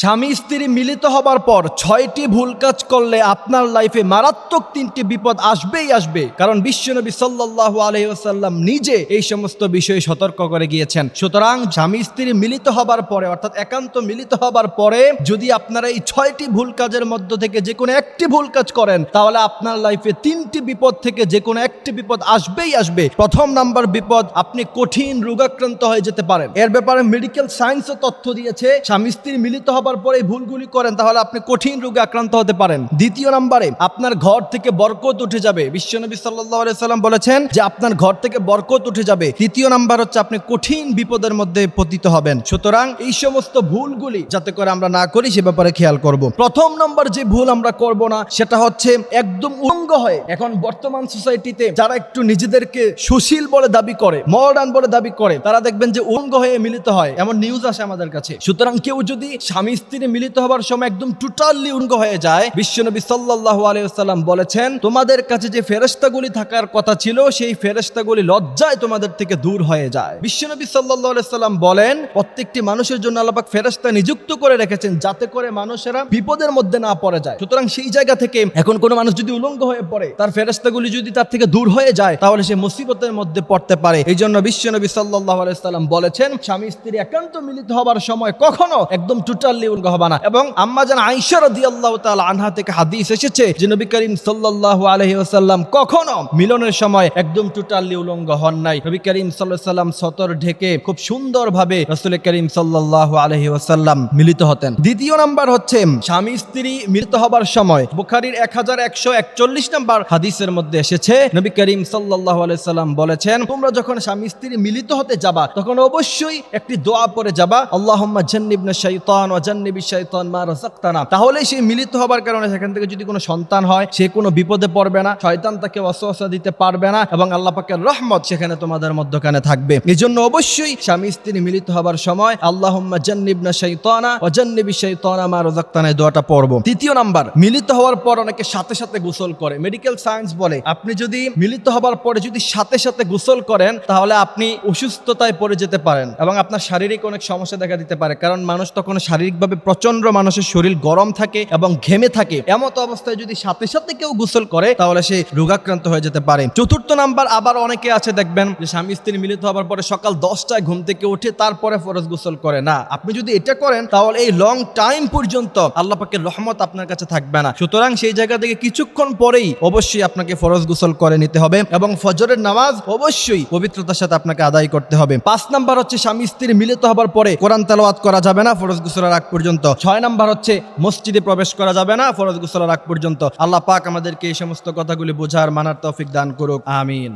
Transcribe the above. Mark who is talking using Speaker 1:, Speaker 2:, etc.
Speaker 1: স্বামী স্ত্রী মিলিত হবার পর ছয়টি ভুল কাজ করলে আপনার লাইফে মারাত্মক তিনটি বিপদ আসবেই আসবে। কারণ বিশ্বনবী সাল্লাল্লাহু আলাইহি ওয়াসাল্লাম নিজে এই সমস্ত বিষয়ে সতর্ক করে গিয়েছেন। সুতরাং স্বামী স্ত্রী মিলিত হবার পরে, অর্থাৎ একান্ত মিলিত হবার পরে, যদি আপনারা এই ছয়টি ভুল কাজের মধ্য থেকে যে কোনো একটি ভুল কাজ করেন, তাহলে আপনার লাইফে তিনটি বিপদ থেকে যে কোনো একটি বিপদ আসবেই আসবে। প্রথম নাম্বার বিপদ, আপনি কঠিন রোগাক্রান্ত হয়ে যেতে পারেন। এর ব্যাপারে মেডিকেল সায়েন্সও তথ্য দিয়েছে, স্বামী স্ত্রী মিলিত হবার পরে এই ভুলগুলি করেন, তাহলে আপনি কঠিন রোগে আক্রান্ত হতে পারেন। দ্বিতীয় নাম্বারে, আপনার ঘর থেকে বরকত উঠে যাবে। বিশ্বনবী সাল্লাল্লাহু সাল্লাম বলেছেন যে, আপনার ঘর থেকে বরকত উঠে যাবে। তৃতীয় নাম্বার হচ্ছে, আপনি কঠিন বিপদের মধ্যে পতিত হবেন। সুতরাং এই সমস্ত ভুলগুলি যাতে করে আমরা না করি, সে ব্যাপারে খেয়াল করব। প্রথম নম্বর যে ভুল আমরা করব না, সেটা হচ্ছে একদম উলঙ্গ হয়ে। এখন বর্তমান সোসাইটিতে যারা একটু নিজেদেরকে সুশীল বলে দাবি করে, মডার্ন বলে দাবি করে, তারা দেখবেন যে উলঙ্গ হয়ে মিলিত হয়। এমন নিউজ আসে আমাদের কাছে। সুতরাং কেউ যদি স্বামী স্ত্রী মিলিত হবার সময় একদম টোটালি উলঙ্গ হয়ে যায়। বিশ্বনবী সাল্লাল্লাহু আলাইহি ওয়াসাল্লাম বলেছেন, তোমাদের কাছে যে ফেরেশতাগুলি থাকার কথা ছিল, সেই ফেরেশতাগুলি লজ্জায় তোমাদের থেকে দূর হয়ে যায়। বিশ্বনবী সাল্লাল্লাহু আলাইহি সাল্লাম বলেন, প্রত্যেকটি মানুষের জন্য আল্লাহ পাক ফেরেশতা নিযুক্ত করে রেখেছেন যাতে করে মানুষেরা বিপদের মধ্যে না পড়ে যায়। সুতরাং সেই জায়গা থেকে এখন কোনো মানুষ যদি উলঙ্গ হয়ে পড়ে, তার ফেরেশতাগুলি যদি তার থেকে দূর হয়ে যায়, তাহলে সে মুসিবতের মধ্যে পড়তে পারে। এই জন্য বিশ্বনবী সাল্লাল্লাহু আলাইহি সাল্লাম বলেছেন স্বামী স্ত্রী একান্ত মিলিত হবার সময় কখনো একদম টোটালি উলঙ্গ হবে না। এবং আম্মা জান আয়েশা রাদিয়াল্লাহু তাআলা আনহা থেকে হাদিস এসেছে যে নবী করিম সাল্লাল্লাহু আলাইহি ওয়াসাল্লাম কখনো মিলনের সময় একদম টোটালি উলঙ্গ হন নাই। নবী করিম সাল্লাম সতর ঢেকে খুব সুন্দরভাবে রাসূল করিম সাল্লাল্লাহু আলাইহি ওয়াসাল্লাম মিলিত হতেন। দ্বিতীয় নাম্বার হচ্ছে স্বামী স্ত্রী মিলিত হবার সময়। বুখারীর 1141 নাম্বার হাদিসের মধ্যে এসেছে, নবী করিম সাল্লাল্লাহু আলাইহি বলেছেন, তোমরা যখন স্বামী স্ত্রী মিলিত হতে যাবা, তখন অবশ্যই একটি দোয়া পড়ে যাবা। আল্লাহুম্মা জান্নিবনা শাইতান ওয়া তাহলে সেই মিলিত হবার কারণে সেখান থেকে যদি কোনো সন্তান হয়, সে কোনো বিপদে পড়বে না, শয়তান তাকে ওয়াসওয়াসা দিতে পারবে না, এবং আল্লাহ পাকের রহমত সেখানে তোমাদের মধ্যখানে থাকবে। এই জন্য অবশ্যই স্বামী স্ত্রী মিলিত হবার সময় আল্লাহুম্মা জান্নিবনা শাইতানা ওয়া জান্নিবিশ শাইতানা মা রাযাকতানা এই দোয়াটা পড়ব। তৃতীয় নাম্বার, মিলিত হওয়ার পর অনেকে সাথে সাথে গোসল করে। মেডিকেল সায়েন্স বলে, আপনি যদি মিলিত হবার পরে যদি সাথে সাথে গোসল করেন, তাহলে আপনি অসুস্থতায় পড়ে যেতে পারেন, এবং আপনার শারীরিক অনেক সমস্যা দেখা দিতে পারে, কারণ মানুষ তখন শারীরিকভাবে প্রচণ্ড মানুষের শরীর গরম থাকে এবং ঘেমে থাকে, এমত অবস্থায় যদি সাথে সাথে কেউ গোসল করে, তাহলে সে রোগাক্রান্ত হয়ে যেতে পারে। চতুর্থ নাম্বার আবার অনেকে আছে, দেখবেন যে স্বামী স্ত্রী মিলিত হবার পরে সকাল দশটায় ঘুম থেকে উঠে তারপরে ফরজ গোসল করে। না, আপনি যদি এটা করেন, তাহলে এই লং টাইম পর্যন্ত আল্লাহ পাকের রহমত আপনার কাছে থাকবে না। সুতরাং সেই জায়গা থেকে কিছুক্ষণ পরেই অবশ্যই আপনাকে ফরজ গোসল করে নিতে হবে এবং ফজরের নামাজ অবশ্যই পবিত্রতার সাথে আপনাকে আদায় করতে হবে। পাঁচ নাম্বার হচ্ছে, স্বামী স্ত্রী মিলিত হবার পরে কোরআন তেলাওয়াত করা যাবে না, ফরজ গোসলের আগ পর্যন্ত। ছয় নাম্বার হচ্ছে, মসজিদে প্রবেশ করা যাবে না, ফরজ গোসলার আগ পর্যন্ত। আল্লাহ পাক আমাদেরকে এই সমস্ত কথাগুলি বোঝার মানার তৌফিক দান করুক, আমিন।